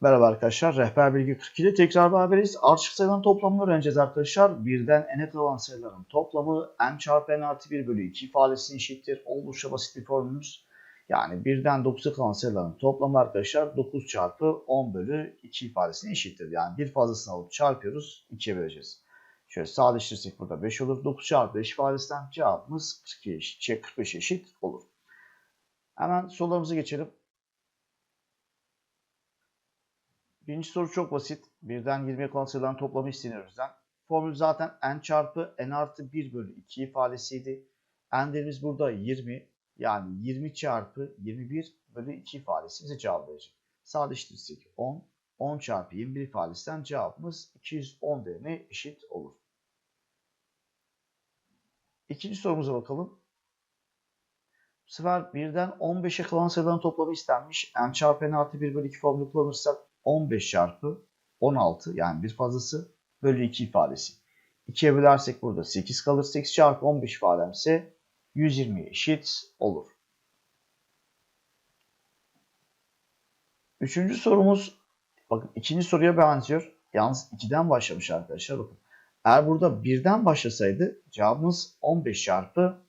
Merhaba arkadaşlar. Rehber Bilgi 42'de tekrar beraberiz. Ardışık sayıların toplamını öğreneceğiz arkadaşlar. Birden n'e kalan sayıların toplamı n çarpı n artı 1 bölü 2 ifadesine eşittir. Oldukça basit bir formülümüz. Yani birden 9'a kalan sayıların toplamı arkadaşlar 9 çarpı 10 bölü 2 ifadesine eşittir. Yani bir fazlasını alıp çarpıyoruz. 2'ye böleceğiz. Şöyle sadeleştirirsek burada 5 olur. 9 çarpı 5 ifadesinden cevabımız 42 eşit, şey 45 eşit olur. Hemen sorularımıza geçelim. Birinci soru çok basit. Birden 20'ye kalan sayıların toplamı isteniyor bizden. Formül zaten n çarpı n artı 1 bölü 2 ifadesiydi. n değerimiz burada 20. Yani 20 çarpı 21 bölü 2 ifadesi bize cevap verecek. Sadeleştirirsek 10. 10 çarpı 21 ifadesinden cevabımız 210 değerine eşit olur. İkinci sorumuza bakalım. Bu sefer birden 15'e kalan sayıların toplamı istenmiş. n çarpı n artı 1 bölü 2 formülü kullanırsak 15 çarpı 16 yani bir fazlası bölü 2 ifadesi. 2'ye bölersek burada 8 kalır. 8 çarpı 15 ifadem ise 120 eşit olur. Üçüncü sorumuz bakın ikinci soruya benziyor. Yalnız 2'den başlamış arkadaşlar bakın. Eğer burada birden başlasaydı cevabımız 15 çarpı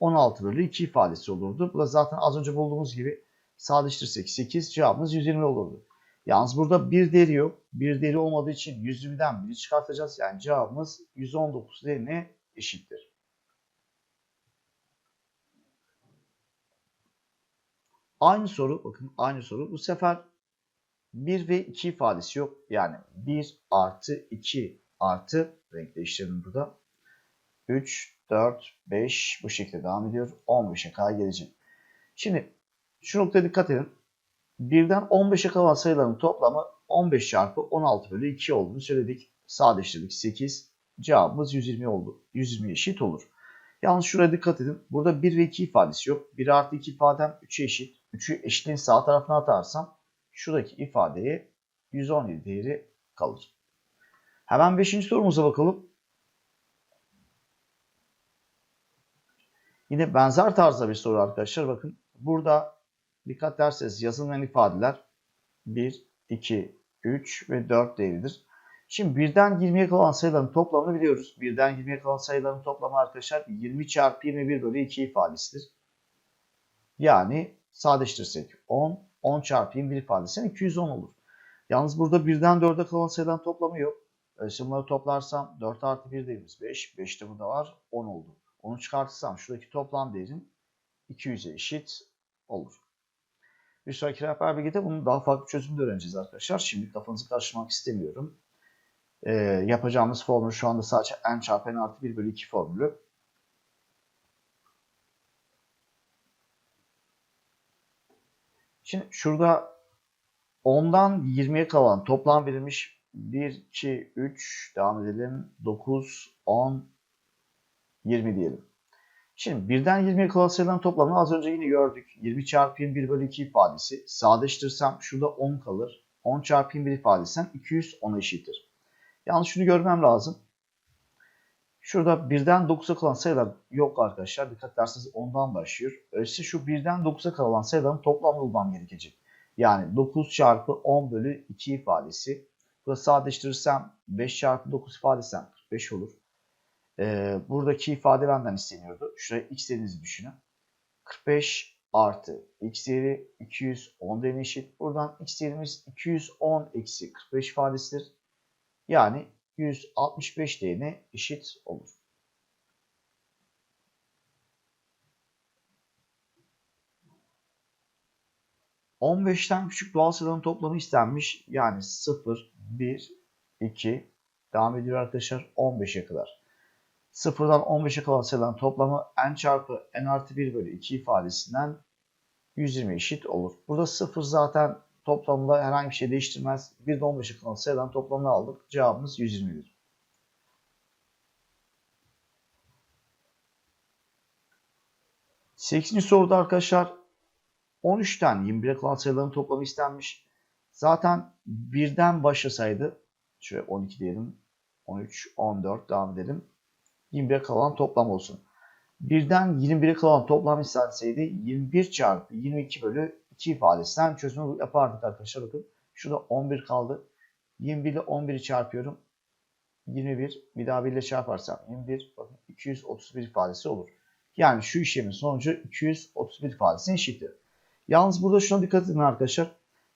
16 bölü 2 ifadesi olurdu. Bu da zaten az önce bulduğumuz gibi sadeleştirirsek 8 cevabımız 120 olurdu. Yalnız burada bir değeri yok. Bir değeri olmadığı için 120'den 1'i çıkartacağız. Yani cevabımız 119 değerine eşittir. Aynı soru, bakın aynı soru. Bu sefer 1 ve 2 ifadesi yok. Yani 1 artı 2 artı, renk değiştirdim burada. 3, 4, 5 bu şekilde devam ediyor. 15'e kadar gelecek. Şimdi şu noktaya dikkat edin. Birden 15'e kalan sayıların toplamı 15 çarpı 16 bölü 2 olduğunu söyledik. Sadeleştirdik 8. Cevabımız 120 oldu. 120 eşit olur. Yalnız şuraya dikkat edin. Burada 1 ve 2 ifadesi yok. 1 artı 2 ifadem 3'e eşit. 3'ü eşitliğin sağ tarafına atarsam şuradaki ifadeye 117 değeri kalır. Hemen 5. sorumuza bakalım. Yine benzer tarzda bir soru arkadaşlar. Bakın burada dikkat ederseniz yazılmayan ifadeler 1, 2, 3 ve 4 değeridir. Şimdi birden 20'ye kalan sayıların toplamını biliyoruz. Birden 20'ye kalan sayıların toplamı arkadaşlar 20 çarpı 21 bölü 2 ifadesidir. Yani sadeleştirirsek 10, 10 çarpı 21 ifadesinden 210 olur. Yalnız burada birden 4'e kalan sayıların toplamı yok. Şimdi bunları toplarsam 4 artı 1 değerimiz 5. 5 de burada var 10 oldu. Onu çıkartırsam şuradaki toplam değerim 200'e eşit olur. Bir sonraki rehber bilgide bunun daha farklı çözümünü öğreneceğiz arkadaşlar. Şimdi kafanızı karıştırmak istemiyorum. Ee, yapacağımız formül şu anda sadece n çarpı n artı 1 bölü 2 formülü. Şimdi şurada 10'dan 20'ye kalan toplam verilmiş 1, 2, 3 devam edelim. 9, 10, 20 diyelim. Şimdi birden 20'ye kalan sayıların toplamını az önce yine gördük. 20 çarpı 21 bölü 2 ifadesi. Sadeleştirirsem şurada 10 kalır. 10 çarpı 21 ifadesinden 200 10'a eşittir. Yalnız şunu görmem lazım. Şurada birden 9'a kalan sayılar yok arkadaşlar. Dikkat ederseniz 10'dan başlıyor. Öyleyse şu birden 9'a kalan sayıların toplamını bulmam gerekecek. Yani 9 çarpı 10 bölü 2 ifadesi. Burada sadeleştirirsem 5 çarpı 9 ifadesinden 45 olur. Ee, buradaki ifade benden isteniyordu. Şuraya x dediğinizi düşünün. 45 artı x değeri 210 değerine eşit. Buradan x değerimiz 210 eksi 45 ifadesidir. Yani 165 değerine eşit olur. ...15'ten küçük doğal sayıların toplamı istenmiş. Yani 0, 1, 2... ...devam ediyor arkadaşlar 15'e kadar. 0'dan 15'e kalan sayıların toplamı n çarpı n artı 1 bölü 2 ifadesinden 120 eşit olur. Burada 0 zaten toplamda herhangi bir şey değiştirmez. 1'den 15'e kalan sayıların toplamını aldık. Cevabımız 120'dir. Sekizinci soruda arkadaşlar 13'ten 21'e kalan sayıların toplamı istenmiş. Zaten birden başlasaydı şöyle 12 diyelim 13, 14 devam edelim. 21'e kalan toplam olsun. Birden 21'e kalan toplam istenseydi 21 çarpı 22 bölü 2 ifadesinden çözümü yapardık arkadaşlar bakın. Şurada 11 kaldı. 21 ile 11'i çarpıyorum. 21. Bir daha 1 ile çarparsam 21. Bakın 231 ifadesi olur. Yani şu işlemin sonucu 231 ifadesine eşittir. Yalnız burada şuna dikkat edin arkadaşlar.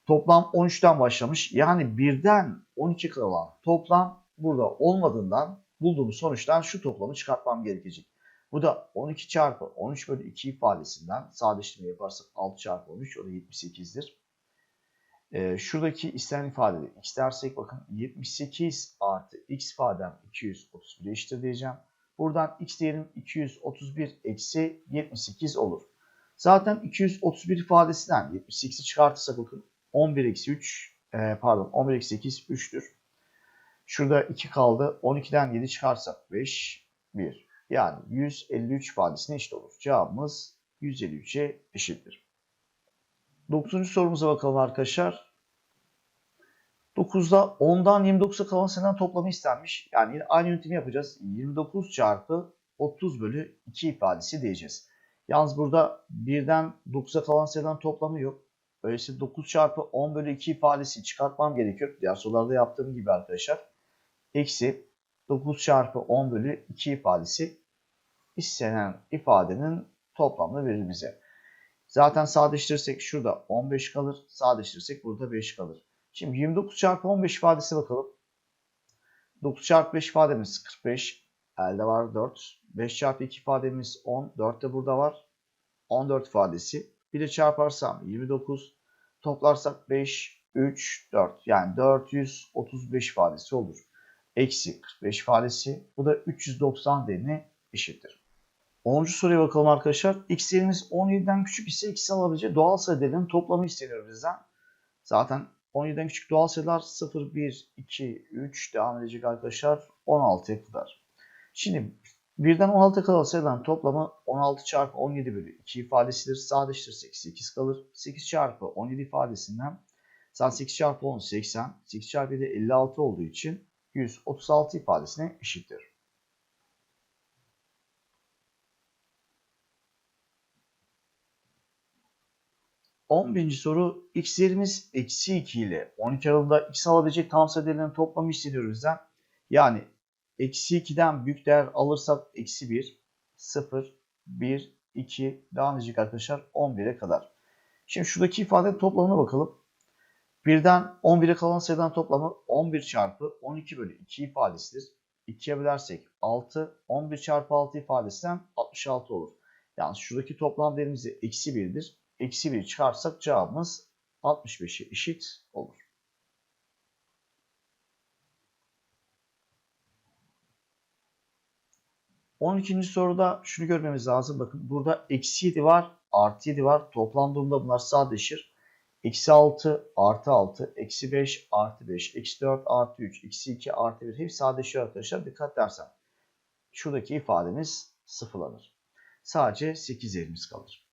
Toplam 13'ten başlamış. Yani 1'den 12 kalan toplam burada olmadığından bulduğumuz sonuçtan şu toplamı çıkartmam gerekecek. Bu da 12 çarpı 13 bölü 2 ifadesinden sadeleştirme yaparsak 6 çarpı 13 o da 78'dir. Ee, şuradaki istenen ifadede x dersek bakın 78 artı x ifadem 231 eşittir diyeceğim. Buradan x değerim 231 eksi 78 olur. Zaten 231 ifadesinden 78'i çıkartırsak bakın 11 eksi 3 e, pardon 11 eksi 8 3'tür. Şurada 2 kaldı. 12'den 7 çıkarsak 5 1. Yani 153 ifadesine eşit olur. Cevabımız 153'e eşittir. 9. sorumuza bakalım arkadaşlar. 9'da 10'dan 29'a kalan sayıların toplamı istenmiş. Yani yine aynı yöntemi yapacağız. 29 çarpı 30 bölü 2 ifadesi diyeceğiz. Yalnız burada 1'den 9'a kalan sayıların toplamı yok. Öyleyse 9 çarpı 10 bölü 2 ifadesi çıkartmam gerekiyor. Diğer sorularda yaptığım gibi arkadaşlar. Eksi 9 çarpı 10 bölü 2 ifadesi istenen ifadenin toplamını verir bize. Zaten sadeleştirirsek şurada 15 kalır. Sadeleştirirsek burada 5 kalır. Şimdi 29 çarpı 15 ifadesi bakalım. 9 çarpı 5 ifademiz 45. Elde var 4. 5 çarpı 2 ifademiz 10. 4 de burada var. 14 ifadesi. Bir de çarparsam 29. Toplarsak 5, 3, 4. Yani 435 ifadesi olur. Eksi 45 ifadesi. Bu da 390 değerine eşittir. 10. soruya bakalım arkadaşlar. X değerimiz 17'den küçük ise X'in alabileceği doğal sayı değerinin toplamı isteniyor bizden. Zaten 17'den küçük doğal sayılar 0, 1, 2, 3 devam edecek arkadaşlar. 16'ya kadar. Şimdi birden 16'ya kadar sayıların toplamı 16 çarpı 17 bölü 2 ifadesidir. Sadeleştirirsek 8 kalır. 8 çarpı 17 ifadesinden zaten 8 çarpı 10 80. 8 çarpı 7 56 olduğu için 136 ifadesine eşittir. 11. soru x değerimiz eksi 2 ile 12 aralığında x alabilecek tam sayı değerlerinin toplamı isteniyor bizden. Yani eksi 2'den büyük değer alırsak eksi 1, 0, 1, 2 devam edecek arkadaşlar 11'e kadar. Şimdi şuradaki ifadenin toplamına bakalım. Birden 11'e kalan sayıdan toplamı 11 çarpı 12 bölü 2 ifadesidir. 2'ye bölersek 6, 11 çarpı 6 ifadesinden 66 olur. Yani şuradaki toplam değerimiz de eksi 1'dir eksi 1 çıkarsak cevabımız 65'e eşit olur. On ikinci soruda şunu görmemiz lazım. Bakın burada eksi 7 var, artı 7 var. Toplam durumda bunlar sadeleşir. Eksi 6 artı 6, eksi 5 artı 5, eksi 4 artı 3, eksi 2 artı 1 hepsi sadeleşiyor arkadaşlar. Dikkat dersen şuradaki ifademiz sıfırlanır. Sadece 8 yerimiz kalır.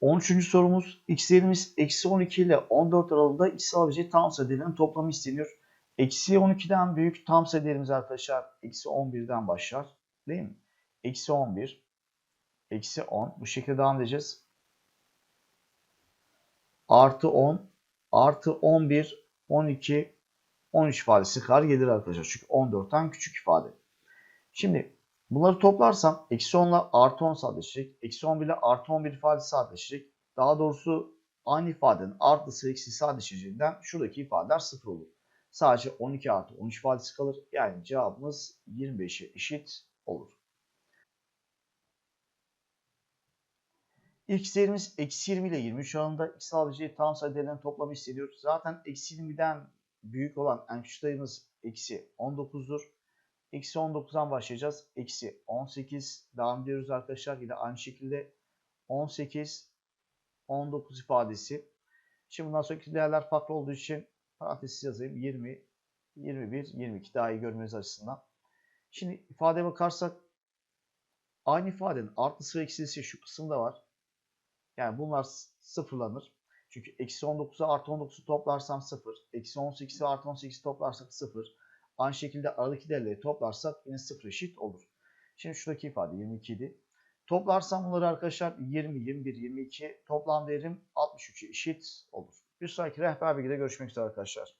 13. sorumuz x değerimiz eksi 12 ile 14 aralığında x alabilecek tam sayı toplamı isteniyor. Eksi 12'den büyük tam sayı değerimiz arkadaşlar eksi 11'den başlar. Değil mi? Eksi 11, eksi 10. Bu şekilde devam edeceğiz. Artı 10, artı 11, 12, 13 ifadesi kadar gelir arkadaşlar. Çünkü 14'ten küçük ifade. Şimdi Bunları toplarsam eksi 10 ile artı 10 sadeleşecek. Eksi 11 ile artı 11 ifadesi sadeleşecek. Daha doğrusu aynı ifadenin artısı eksi sadeleşeceğinden şuradaki ifadeler sıfır olur. Sadece 12 artı 13 ifadesi kalır. Yani cevabımız 25'e eşit olur. İlk değerimiz eksi 20 ile 23 aralığında x alabileceği tam sayı değerlerin toplamı isteniyor. Zaten eksi 20'den büyük olan en küçük sayımız eksi 19'dur. Eksi 19'dan başlayacağız. Eksi 18 devam ediyoruz arkadaşlar. Yine aynı şekilde 18, 19 ifadesi. Şimdi bundan sonraki değerler farklı olduğu için parantezsiz yazayım. 20, 21, 22 daha iyi görmeniz açısından. Şimdi ifadeye bakarsak aynı ifadenin artısı ve eksisi şu kısımda var. Yani bunlar sıfırlanır. Çünkü eksi 19'a artı 19'u toplarsam 0. Eksi 18'e artı 18 toplarsak 0. Aynı şekilde aradaki değerleri toplarsak yine sıfır eşit olur. Şimdi şuradaki ifade 22 idi. Toplarsam bunları arkadaşlar 20, 21, 22 toplam değerim 63'e eşit olur. Bir sonraki rehber bilgide görüşmek üzere arkadaşlar.